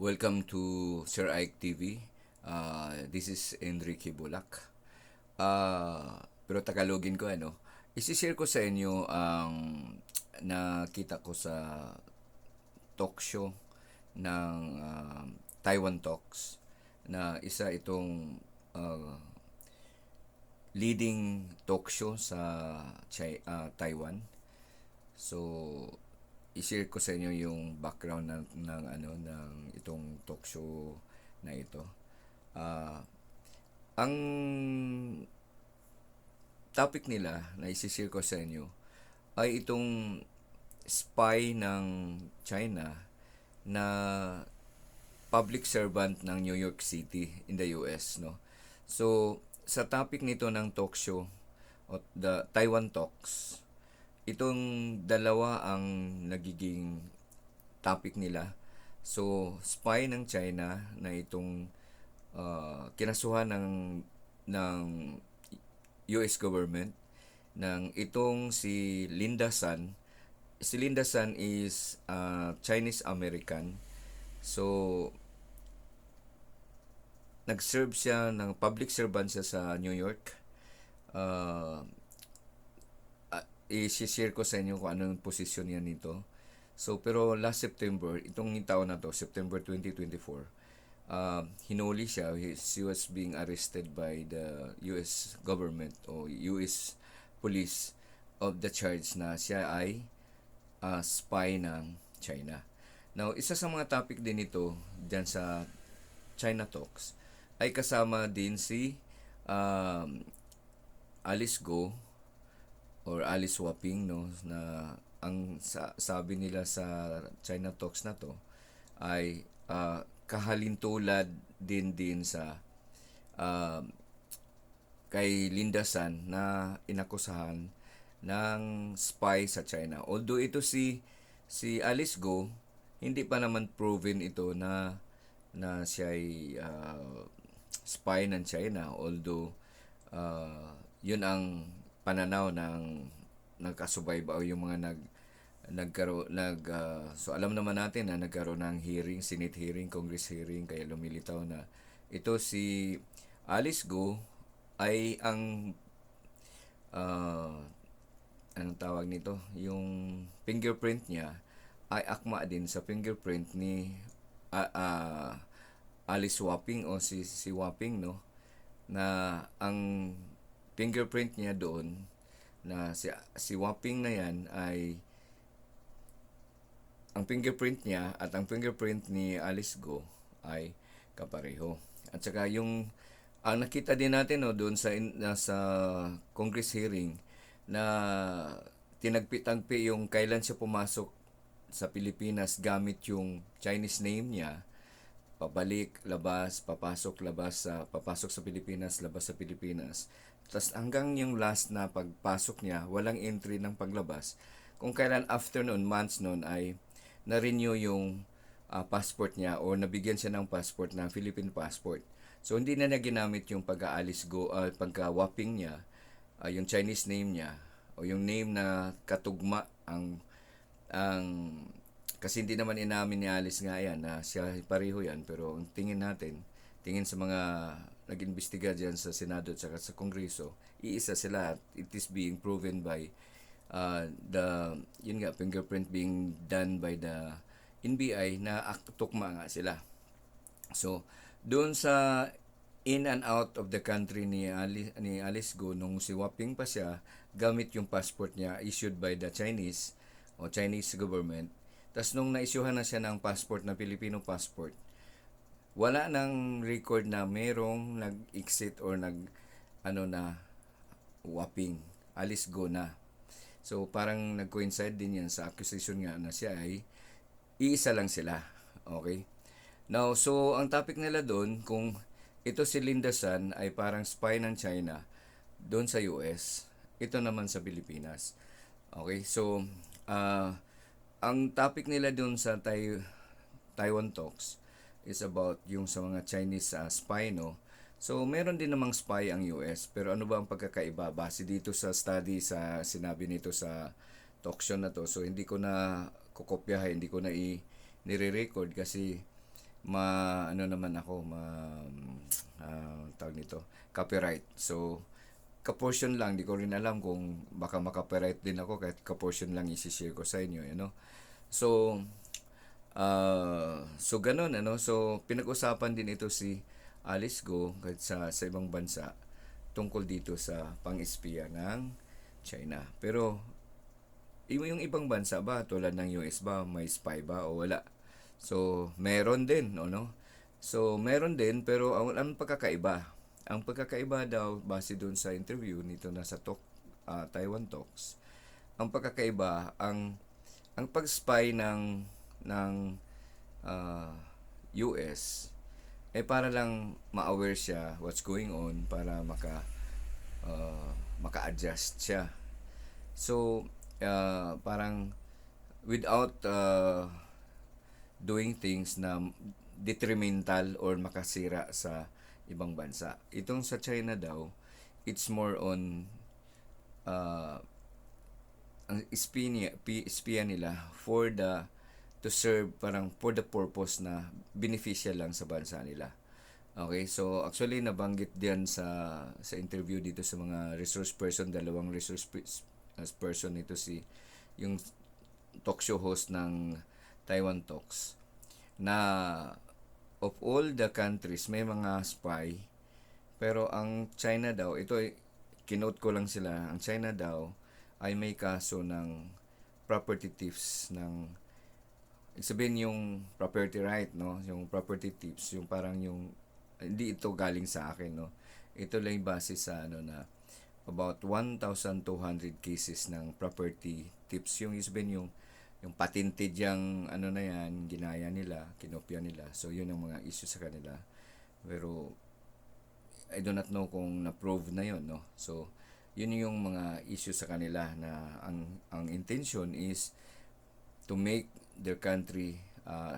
Welcome to Sir Ike TV. Uh, this is Enrique Bulak. Uh, pero Tagalogin ko ano. Isishare ko sa inyo ang nakita ko sa talk show ng uh, Taiwan Talks na isa itong uh, leading talk show sa Chai- uh, Taiwan. So, i-share ko sa inyo yung background ng, ng ano ng itong talk show na ito. Ah, ang topic nila na i-share ko sa inyo ay itong spy ng China na public servant ng New York City in the US, no. So, sa topic nito ng talk show, the Taiwan Talks, itong dalawa ang nagiging topic nila. So, spy ng China na itong uh, kinasuhan ng ng US government ng itong si Linda Sun. Si Linda Sun is uh, Chinese American. So, nag-serve siya ng public servant siya sa New York. Uh, i-share ko sa inyo kung anong posisyon niya nito. So, pero last September, itong taon na to, September 2024, uh, hinuli siya. He, she was being arrested by the US government o US police of the charge na siya ay uh, spy ng China. Now, isa sa mga topic din ito dyan sa China Talks ay kasama din si um, Alice Go or Alice Waping no na ang sa, sabi nila sa China Talks na to ay uh, kahalintulad din din sa uh, kay Linda San na inakusahan ng spy sa China. Although ito si si Alice Go hindi pa naman proven ito na na siya ay uh, spy ng China although uh, yun ang pananaw ng nagkasubayba o yung mga nag nagkaroon nag uh, so alam naman natin na nagkaroon ng hearing Senate hearing Congress hearing kaya lumilitaw na. Ito si Alice Go ay ang uh, anong tawag nito? Yung fingerprint niya ay akma din sa fingerprint ni uh, uh, Alice Wapping o si si Wapping no? Na ang fingerprint niya doon na si si Wapping na yan ay ang fingerprint niya at ang fingerprint ni Alice Go ay kapareho. At saka yung ang nakita din natin no doon sa sa Congress hearing na tinagpi-tagpi yung kailan siya pumasok sa Pilipinas gamit yung Chinese name niya pabalik, labas, papasok, labas sa papasok sa Pilipinas, labas sa Pilipinas. Tapos hanggang yung last na pagpasok niya, walang entry ng paglabas. Kung kailan after noon, months noon ay na-renew yung uh, passport niya o nabigyan siya ng passport na Philippine passport. So hindi na niya ginamit yung pag-aalis go uh, pagka-wapping niya, uh, yung Chinese name niya o yung name na katugma ang ang kasi hindi naman inamin ni Alice nga yan na siya pareho yan pero ang tingin natin tingin sa mga nag-imbestiga diyan sa Senado at sa Kongreso iisa sila. At it is being proven by uh, the yun nga fingerprint being done by the NBI na tukma nga sila. So doon sa in and out of the country ni Alice, ni Alice Go nung si Waping pa siya gamit yung passport niya issued by the Chinese o Chinese government. Tapos nung naisyuhan na siya ng passport na Filipino passport, wala nang record na merong nag-exit or nag ano na whopping, alis go na. So parang nag-coincide din yan sa accusation nga na siya ay iisa lang sila. Okay? Now, so ang topic nila doon kung ito si Linda San ay parang spy ng China doon sa US, ito naman sa Pilipinas. Okay? So, uh, ang topic nila doon sa Tai Taiwan Talks is about yung sa mga Chinese uh, spy, no? So, meron din namang spy ang US, pero ano ba ang pagkakaiba? Base dito sa study sa sinabi nito sa talk show na to. So, hindi ko na kukopyahin, hindi ko na i nire-record kasi ma ano naman ako ma ah, tawag nito copyright so ka-portion lang di ko rin alam kung baka maka-copyright din ako kahit ka-portion lang i-share ko sa inyo you know so ah so ganun ano? So pinag-usapan din ito si Alice Go sa sa ibang bansa tungkol dito sa pang-espiya ng China. Pero yung, ibang bansa ba tulad ng US ba may spy ba o wala? So meron din no no so meron din pero ang, ang pagkakaiba ang pagkakaiba daw base doon sa interview nito na sa talk ah, Taiwan Talks ang pagkakaiba ang ang pag-spy ng ng ah, US eh para lang ma-aware siya what's going on para maka ah, maka-adjust siya So, uh, parang without uh, doing things na detrimental or makasira sa ibang bansa. Itong sa China daw, it's more on uh, ang espiya, pi- espiya nila for the to serve parang for the purpose na beneficial lang sa bansa nila. Okay, so actually nabanggit diyan sa sa interview dito sa mga resource person, dalawang resource person ito si yung talk show host ng Taiwan Talks na of all the countries may mga spy pero ang China daw ito kinote ko lang sila ang China daw ay may kaso ng property thieves ng sabihin yung property right no? Yung property thieves yung parang yung hindi ito galing sa akin no? Ito lang yung base sa ano na about 1,200 cases ng property tips. Yung isbin yung yung patented yung ano na yan ginaya nila kinopya nila. So yun ang mga issue sa kanila. Pero I do not know kung na-prove na yun no? So yun yung mga issue sa kanila na ang ang intention is to make their country uh,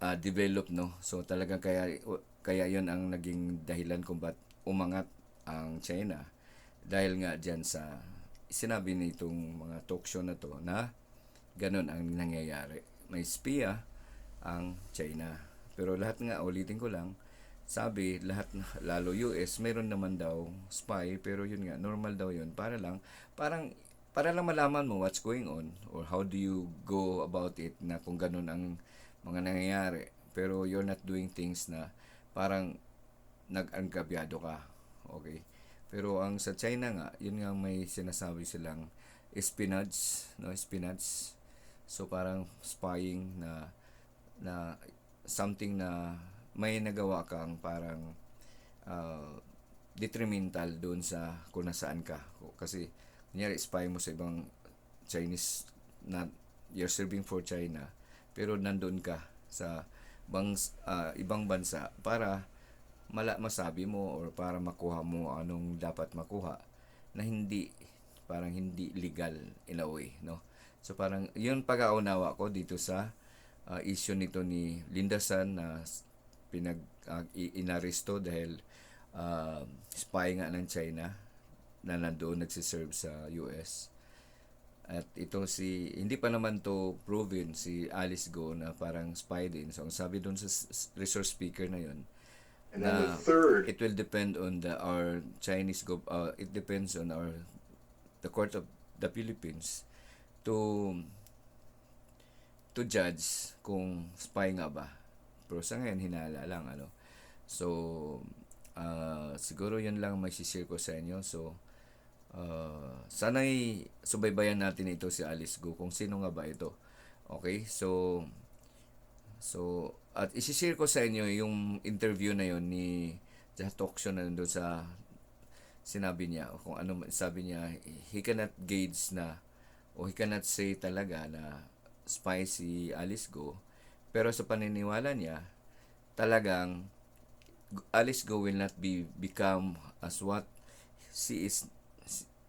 uh, develop no? So talagang kaya kaya yon ang naging dahilan kung ba't umangat ang China. Dahil nga diyan sa sinabi nitong mga talk show na to na ganun ang nangyayari. May spiya ang China. Pero lahat nga ulitin ko lang sabi lahat lalo US meron naman daw spy pero yun nga normal daw yun. Para lang parang para lang malaman mo what's going on or how do you go about it na kung ganun ang mga nangyayari. Pero you're not doing things na parang nag-angkabyado ka okay? Pero ang sa China nga yun nga may sinasabi silang espionage no espionage so parang spying na na something na may nagawa kang parang uh, detrimental doon sa kung nasaan ka. Kasi, kunyari, spy mo sa ibang Chinese na you're serving for China, pero nandun ka sa bang, ah, ibang bansa para mala masabi mo or para makuha mo anong dapat makuha na hindi parang hindi legal in a way no? So parang yun pag-aunawa ko dito sa ah, issue nito ni Linda San na pinag ah, i- inaresto dahil ah, spy nga ng China na nandoon nagsiserve sa US at ito si hindi pa naman to proven si Alice Go na parang spy din. So ang sabi doon sa resource speaker na yun And then na the third, it will depend on the our Chinese gov uh, it depends on our the court of the Philippines to to judge kung spy nga ba. Pero sa ngayon hinala lang ano. So uh, siguro yun lang may share ko sa inyo. So uh, sana'y subaybayan natin ito si Alice Go kung sino nga ba ito. Okay so So, at isi-share ko sa inyo yung interview na yon ni sa talk show na doon sa sinabi niya o kung ano sabi niya he cannot gauge na o he cannot say talaga na spy si Alice Go pero sa paniniwala niya talagang Alice Go will not be become as what she is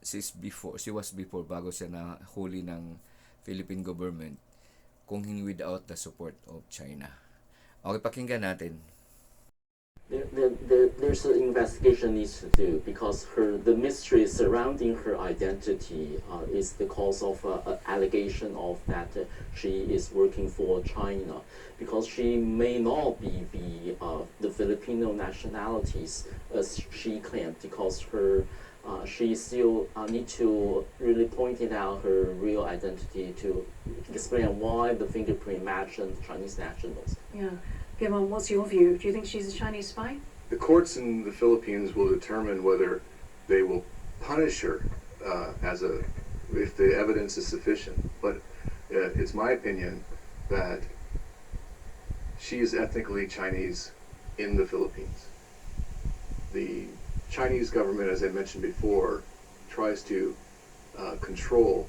she before she was before bago siya na huli ng Philippine government kung hindi without the support of China. Okay, pakinggan natin. There, there, there, there's an investigation needs to do because her the mystery surrounding her identity uh, is the cause of uh, a allegation of that uh, she is working for China because she may not be the uh, the Filipino nationalities as she claimed because her uh, she still uh, need to really point it out her real identity to explain why the fingerprint match and Chinese nationals. Yeah. Gilmon, what's your view? Do you think she's a Chinese spy? The courts in the Philippines will determine whether they will punish her uh, as a if the evidence is sufficient. But uh, it's my opinion that she is ethnically Chinese in the Philippines. The Chinese government, as I mentioned before, tries to uh, control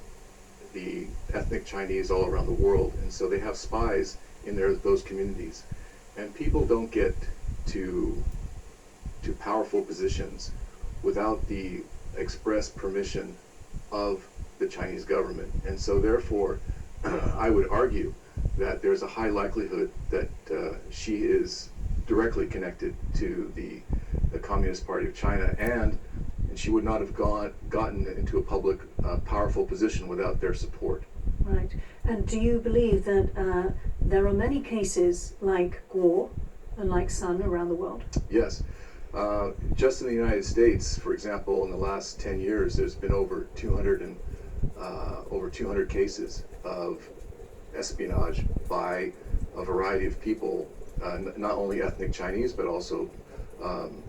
the ethnic Chinese all around the world, and so they have spies in their those communities, and people don't get to to powerful positions without the express permission of the Chinese government. And so, therefore, I would argue that there's a high likelihood that uh, she is directly connected to the, the Communist Party of China, and, and she would not have gone, gotten into a public, uh, powerful position without their support. Right. And do you believe that uh, there are many cases like Guo and like Sun around the world? Yes. Uh, just in the United States, for example, in the last 10 years, there's been over 200 and uh, over 200 cases of espionage by a variety of people, uh, n- not only ethnic Chinese, but also um,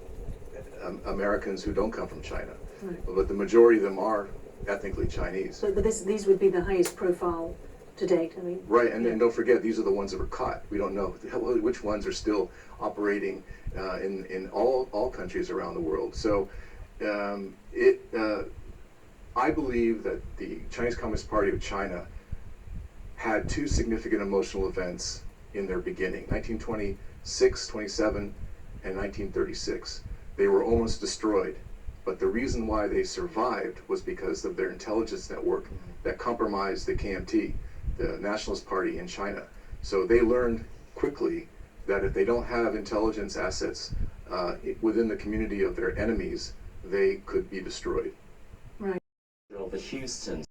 um, Americans who don't come from China. Right. But the majority of them are ethnically Chinese. So, but this, these would be the highest profile to date. I mean, Right, and, don't forget, these are the ones that were caught. We don't know which ones are still operating uh, in, in all, all countries around the world. So um, it, uh, I believe that the Chinese Communist Party of China had two significant emotional events in their beginning 1926, 27, and 1936. They were almost destroyed. But the reason why they survived was because of their intelligence network that compromised the KMT, the Nationalist Party in China. So they learned quickly that if they don't have intelligence assets uh, within the community of their enemies, they could be destroyed. right. The Houston